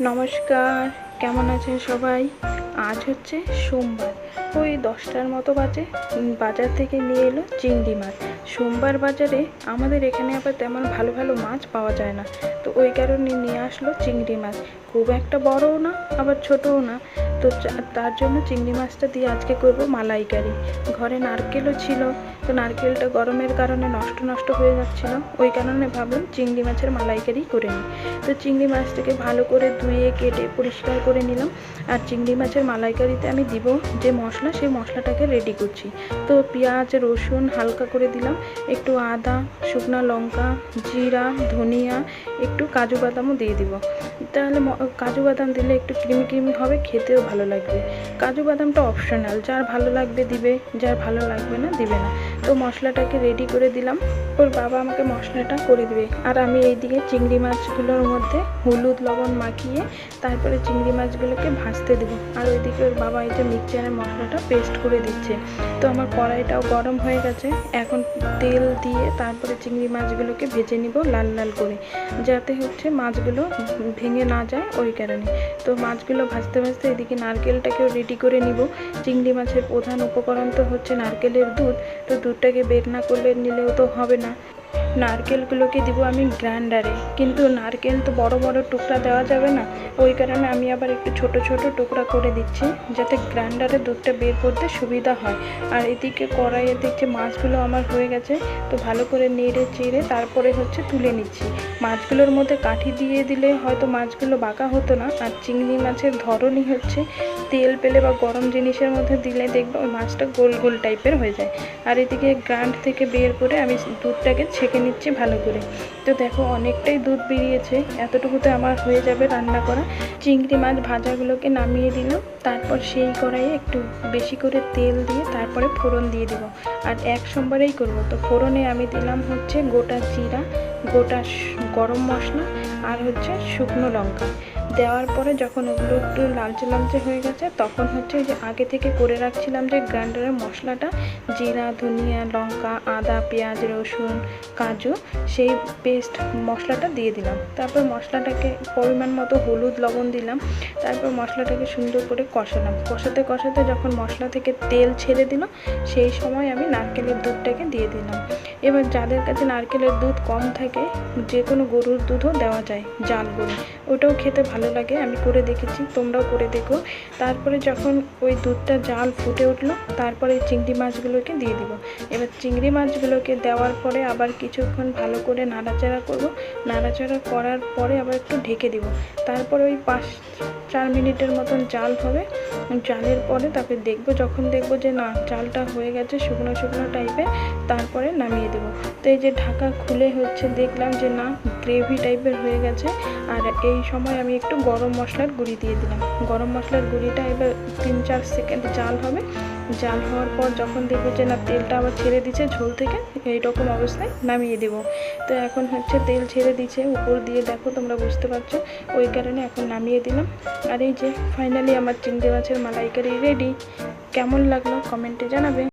নমস্কার, কেমন আছেন সবাই? আজ হচ্ছে সোমবার। ওই দশটার মতো বাজে বাজার থেকে নিয়ে এলো চিংড়ি মাছ। সোমবার বাজারে আমাদের এখানে আবার তেমন ভালো ভালো মাছ পাওয়া যায় না। তো ওই কারণে নিয়ে আসলো চিংড়ি মাছ। খুব একটা বড়ও না, আবার ছোটও না। তো তার জন্য চিংড়ি মাছটা দিয়ে আজকে করব মালাইকারি। ঘরে নারকেলও ছিল, তো নারকেলটা গরমের কারণে নষ্ট নষ্ট হয়ে যাচ্ছিল। ওই কারণে ভাবলাম চিংড়ি মাছের মালাইকারি করে নিই। তো চিংড়ি মাছটাকে ভালো করে ধুয়ে, কেটে, পরিষ্কার করে নিলাম। আর চিংড়ি মাছের মালাইকারিতে আমি দিব যে মশলা, সেই মশলাটাকে রেডি করছি। তো পেঁয়াজ, রসুন হালকা করে দিলাম। একটু আদা, শুকনো লঙ্কা, জিরা, ধনিয়া, একটু কাজু বাদামও দিয়ে দিব। তাহলে কাজু বাদাম দিলে একটু ক্রিমি ক্রিমি হবে, খেতেও ভালো লাগবে। কাজু বাদামটা অপশনাল যার ভালো লাগবে দিবে যার ভালো লাগবে না দিবে না। তো মশলাটাকে রেডি করে দিলাম। ওর বাবা আমাকে মশলাটা করে দেবে। আর আমি এইদিকে চিংড়ি মাছগুলোর মধ্যে হলুদ, লবণ মাখিয়ে তারপরে চিংড়ি মাছগুলোকে ভাজতে দেবো। আর ওইদিকে ওর বাবা এই যে মিক্সচারের মশলাটা পেস্ট করে দিচ্ছে। তো আমার কড়াইটাও গরম হয়ে গেছে। এখন তেল দিয়ে তারপরে চিংড়ি মাছগুলোকে ভেজে নিব লাল লাল করে। যাতে হচ্ছে মাছগুলো ভেঙে না যায় ওই কারণে। তো মাছগুলো ভাজতে ভাজতে এদিকে নারকেলটাকেও রেডি করে নিব। চিংড়ি মাছের প্রধান উপকরণ তো হচ্ছে নারকেলের দুধ। তো দুধটাকে বের না করলে নিলেও তো হবে না। নারকেলগুলোকে দিব আমি গ্রাইন্ডারে। কিন্তু নারকেল তো বড় বড় টুকরা দেওয়া যাবে না। ওই কারণে আমি আবার একটু ছোট ছোট টুকরা করে দিচ্ছি, যাতে গ্রাইন্ডারে দুধটা বের করতে সুবিধা হয়। আর এদিকে কড়াইয়ে দেখছি মাছগুলো আমার হয়ে গেছে, তো ভালো করে নেড়ে চেড়ে তারপরে হচ্ছে তুলে নিচ্ছি। মাছগুলোর মধ্যে কাঠি দিয়ে দিলে হয়তো মাছগুলো বাঁকা হতো না, আর চিংড়ি মাছের ধরনই হচ্ছে তেল পেলে বা গরম জিনিসের মধ্যে দিলে দেখবে ওই মাছটা গোল গোল টাইপের হয়ে যায়। আর এদিকে গ্রান্ড থেকে বের করে আমি দুধটাকে ছেঁকে নিচ্ছি ভালো করে। তো দেখো অনেকটাই দুধ বেরিয়েছে এতটুকুতে আমার হয়ে যাবে রান্না করা। চিংড়ি মাছ ভাজাগুলোকে নামিয়ে দিলাম, তারপর সেই কড়াইয়ে একটু বেশি করে তেল দিয়ে তারপরে ফোড়ন দিয়ে দিব। আর এক সোমবারেই করব, তো ফোড়নে আমি দিলাম হচ্ছে গোটা জিরা, গোটা গরম মশলা আর হচ্ছে শুকনো লঙ্কা। দেওয়ার পরে যখন ওগুলো একটু লালচে লালচে হয়ে গেছে, তখন হচ্ছে যে আগে থেকে করে রাখছিলাম যে গ্রাইন্ডারের মশলাটা, জিরা, ধনিয়া, লঙ্কা, আদা, পেঁয়াজ, রসুন, কাজু, সেই পেস্ট মশলাটা দিয়ে দিলাম। তারপর মশলাটাকে পরিমাণ মতো হলুদ লবণ দিলাম, তারপর মশলাটাকে সুন্দর করে কষালাম। কষাতে কষাতে যখন মশলা থেকে তেল ছেড়ে দিল, সেই সময় আমি নারকেলের দুধটাকে দিয়ে দিলাম। এবার যাদের কাছে নারকেলের দুধ কম থাকে, যে কোনো গরুর দুধও দেওয়া যায়, জাল করে ওটাও খেতে ভালো লাগে, আমি করে দেখেছি, তোমরাও করে দেখো। তারপরে যখন ওই দুধটা জাল ফুটে উঠল, তারপরে চিংড়ি মাছগুলোকে দিয়ে দিব। এবার চিংড়ি মাছগুলোকে দেওয়ার পরে আবার কিছুক্ষণ ভালো করে নাড়াচাড়া করব। নাড়াচাড়া করার পরে আবার একটু ঢেকে দিব। তারপরে ওই পাঁচ, চার মিনিটের মতন জাল হবে। জালের পরে তারপরে দেখব, যখন দেখব যে না চালটা হয়ে গেছে শুকনো শুকনো টাইপের তারপরে নামিয়ে দেবো। তো এই যে ঢাকা খুলে হচ্ছে, দেখলাম যে না গ্রেভি টাইপের হয়ে গেছে। আর এই সময় আমি একটু গরম মশলার গুঁড়ি দিয়ে দিলাম। গরম মশলার গুঁড়িটা এবার তিন চার সেকেন্ড জাল হবে। জাল হওয়ার পর যখন দেখব যে না, তেলটা আবার ছেড়ে দিচ্ছে ঝোল থেকে এই রকম অবস্থায় নামিয়ে দেবো। তো এখন হচ্ছে তেল ছেড়ে দিচ্ছে উপর দিয়ে দেখো তোমরা বুঝতে পারছ, ওই কারণে এখন নামিয়ে দিলাম। আর এই যে ফাইনালি আমার চিংড়ি মাছের মালাইকারি রেডি কেমন লাগল? কমেন্টে জানাবে।